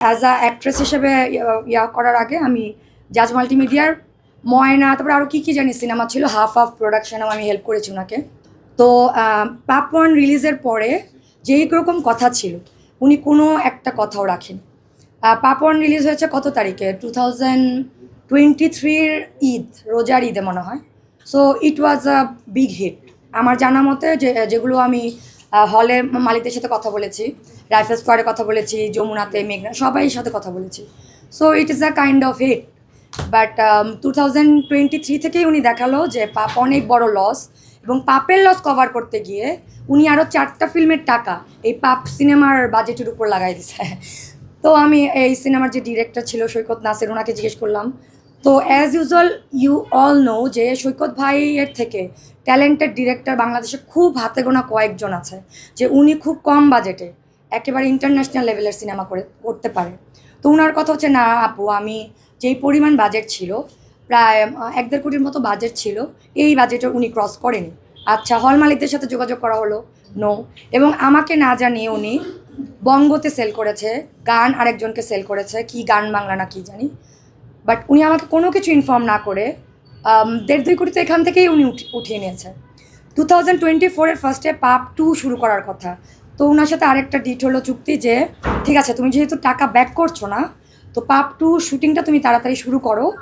As a actress হিসেবে, ইয়া- করার আগে আমি জাজ মাল্টিমিডিয়ার ময়না, তারপরে আরও কী কী জানি সিনেমা ছিল হাফ হাফ প্রোডাকশনেও আমি হেল্প করেছি ওনাকে। তো পাপ ওয়ান রিলিজের পরে যেই রকম কথা ছিল, উনি কোনো একটা কথাও রাখেন। পাপ ওয়ান রিলিজ হয়েছে কত তারিখে? টু থাউজেন্ড টোয়েন্টি থ্রির ঈদ, রোজার ঈদে মনে হয়। So it was a big hit আমার জানা মতে যে, যেগুলো আমি হলে মালিকদের সাথে কথা বলেছি, রাইফেল স্কোয়ারে কথা বলেছি, যমুনাতে, মেঘনা সবাই সাথে কথা বলেছি। So it is a kind of hit but two thousand twenty three থেকেই উনি দেখাল যে পাপ অনেক বড় লস এবং পাপের লস কভার করতে গিয়ে উনি আরও চারটা ফিল্মের টাকা এই পাপ সিনেমার বাজেটের উপর লাগাই দিছে। তো আমি এই সিনেমার যে ডিরেক্টর ছিল সৈকত নাসির ওনাকে জিজ্ঞেস করলাম তো as usual you all know যে সৈকত ভাইয়ের থেকে ট্যালেন্টেড ডিরেক্টর বাংলাদেশে খুব হাতে গোনা কয়েকজন আছে, যে উনি খুব কম বাজেটে একেবারে ইন্টারন্যাশনাল লেভেলের সিনেমা করে, করতে পারে। তো ওনার কথা হচ্ছে, না আপু, আমি যেই পরিমাণ বাজেট ছিল, প্রায় এক দেড় কোটির মতো বাজেট ছিল, এই বাজেটে উনি ক্রস করেনি। আচ্ছা হল মালিকদের সাথে যোগাযোগ করা হলো নো এবং আমাকে না জানিয়ে উনি বঙ্গতে সেল করেছে, গান আরেকজনকে সেল করেছে, কি গান বাংলা না কি জানি। বাট উনি আমাকে কোনো কিছু ইনফর্ম না করে দেড় দুই কোটি তো এখান থেকেই উনি উঠি- উঠিয়ে নিয়েছে। টু থাউজেন্ড টোয়েন্টি ফোরের ফার্স্টে পাপ টু শুরু করার কথা। তো ওনার সাথে আরেকটা ডিট হলো চুক্তি যে, ঠিক আছে, তুমি যেহেতু টাকা ব্যাক করছ না, তো পাপ টু শুটিংটা তুমি তাড়াতাড়ি শুরু করো।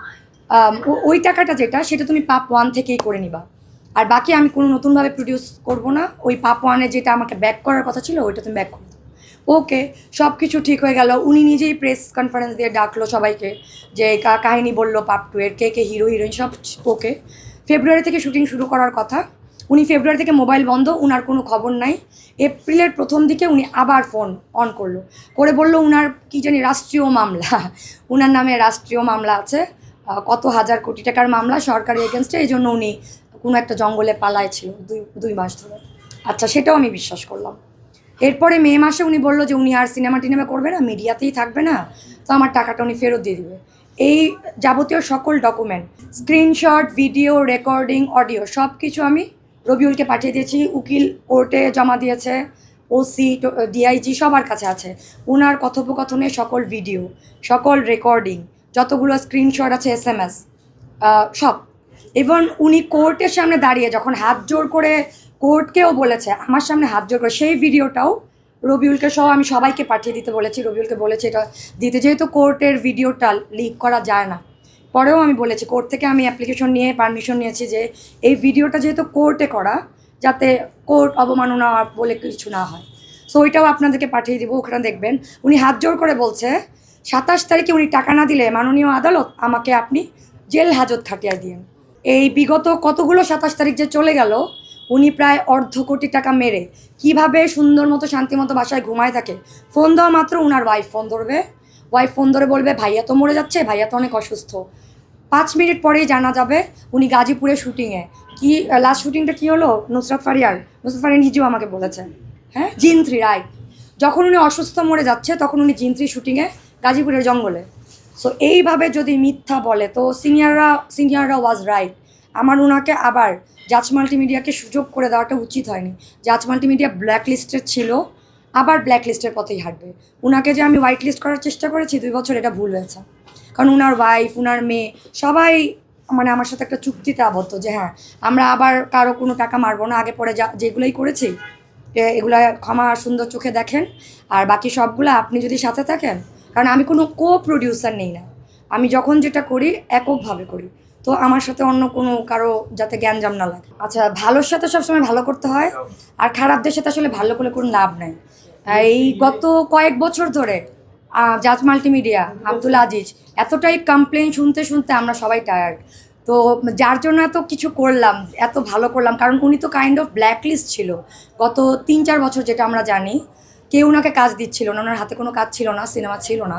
ওই টাকাটা যেটা, সেটা তুমি পাপ ওয়ান থেকেই করে নিবা। আর বাকি আমি কোনো নতুনভাবে প্রডিউস করব না। ওই পাপ ওয়ানে যেটা আমাকে ব্যাক করার কথা ছিল, ওইটা তুমি ব্যাক করে। ওকে সব কিছু ঠিক হয়ে গেল। উনি নিজেই প্রেস কনফারেন্স দিয়ে ডাকলো সবাইকে যে, কা- কাহিনী বলল পাপ টু এর, কে কে হিরো হিরোইন সব ওকে। ফেব্রুয়ারি থেকে শুটিং শুরু করার কথা। উনি ফেব্রুয়ারি থেকে মোবাইল বন্ধ, উনার কোনো খবর নাই। এপ্রিলের প্রথম দিকে উনি আবার ফোন অন করল। করে বলল উনার কি জানি রাষ্ট্রীয় মামলা। উনার নামে রাষ্ট্রীয় মামলা আছে। কত হাজার কোটি টাকার মামলা সরকারি এগেনস্টে এই জন্য উনি কোনো একটা জঙ্গলে পালায় ছিল দুই দুই মাস ধরে। আচ্ছা সেটাও আমি বিশ্বাস করলাম। এরপরে মে মাসে উনি বলল যে উনি আর সিনেমা টিনেমা করবে না, মিডিয়াতেই থাকবে না, তো আমার টাকাটা উনি ফেরত দিয়ে দিবে। এই যাবতীয় সকল document screenshot video recording audio সব কিছু আমি রবিউলকে পাঠিয়ে দিয়েছি। উকিল কোর্টে জমা দিয়েছে ওসি ডিআইজি সবার কাছে আছে। ওনার কথোপকথনে সকল ভিডিও সকল রেকর্ডিং যতগুলো স্ক্রিনশট আছে এস এম এস সব। এবং উনি কোর্টের সামনে দাঁড়িয়ে যখন হাত জোর করে কোর্টকেও বলেছে, আমার সামনে হাত জোর করে। সেই ভিডিওটাও রবিউলকে সহ আমি সবাইকে পাঠিয়ে দিতে বলেছি। রবিউলকে বলেছি এটা দিতে, যেহেতু কোর্টের ভিডিওটা লিক করা যায় না। পরেও আমি বলেছি, কোর্ট থেকে আমি অ্যাপ্লিকেশন নিয়ে পারমিশন নিয়েছি যে এই ভিডিওটা যেহেতু কোর্টে করা, যাতে কোর্ট অবমাননা বলে কিছু না হয়। সো ওইটাও আপনাদেরকে পাঠিয়ে দিব, ওখানে দেখবেন। উনি হাত জোর করে বলছে, সাতাশ তারিখে উনি টাকা না দিলে মাননীয় আদালত আমাকে আপনি জেল হাজত খাটিয়ে দিন এই বিগত কতগুলো সাতাশ তারিখ যে চলে গেল উনি প্রায় অর্ধ কোটি টাকা মেরে। কীভাবে সুন্দর মতো শান্তি মতো বাসায় ঘুমায় থাকে? ফোন দেওয়া মাত্র উনার ওয়াইফ ফোন ধরবে। ওয়াইফ ফোন ধরে বলবে, ভাইয়া তো মরে যাচ্ছে, ভাইয়া তো অনেক অসুস্থ। পাঁচ মিনিট পরেই জানা যাবে উনি গাজীপুরে শুটিংয়ে কি লাস্ট শুটিংটা কি হলো? নুসরাত ফারিয়ার। নুসরাত ফারিয়ার নিজেও আমাকে বলেছে। হ্যাঁ? জিন থ্রি রাইট যখন উনি অসুস্থ মরে যাচ্ছে, তখন উনি জিন শুটিংয়ে গাজীপুরের জঙ্গলে। সো এইভাবে যদি মিথ্যা বলে, তো সিনিয়ররা সিনিয়ররা ওয়াজ রাইট আমার ওনাকে আবার জাজ মাল্টিমিডিয়াকে সুযোগ করে দেওয়াটা উচিত হয়নি। জাজ মাল্টিমিডিয়া ব্ল্যাক লিস্টেড ছিল, আবার ব্ল্যাক লিস্টের পথেই হাঁটবে। ওনাকে যে আমি হোয়াইট লিস্ট করার চেষ্টা করেছি, দুই বছর এটা ভুল হয়েছে। কারণ উনার ওয়াইফ উনার মেয়ে, সবাই মানে আমার সাথে একটা চুক্তিতে আবদ্ধ যে হ্যাঁ আমরা আবার কারও কোনো টাকা মারবো না, আগে পরে যা, যেগুলোই করেছি এগুলো ক্ষমা সুন্দর চোখে দেখেন। আর বাকি সবগুলো আপনি যদি সাথে থাকেন, কারণ আমি কোনো কো প্রডিউসার নেই না। আমি যখন যেটা করি, এককভাবে করি। তো আমার সাথে অন্য কোনো কারও যাতে জ্ঞানজাম না লাগে। আচ্ছা ভালোর সাথে সবসময় ভালো করতে হয় আর খারাপদের সাথে আসলে ভালো করে কোনো লাভ নেই। এই গত কয়েক বছর ধরে জাজ মাল্টিমিডিয়া আব্দুল আজিজ এতটাই কমপ্লেন শুনতে শুনতে আমরা সবাই টায়ার্ড তো যার জন্য এত কিছু করলাম এত ভালো করলাম কারণ উনি তো কাইন্ড অফ ব্ল্যাক লিস্ট ছিল। গত তিন চার বছর যেটা আমরা জানি কেউ ওনাকে কাজ দিচ্ছিল না ওনার হাতে কোনো কাজ ছিল না সিনেমা ছিল না।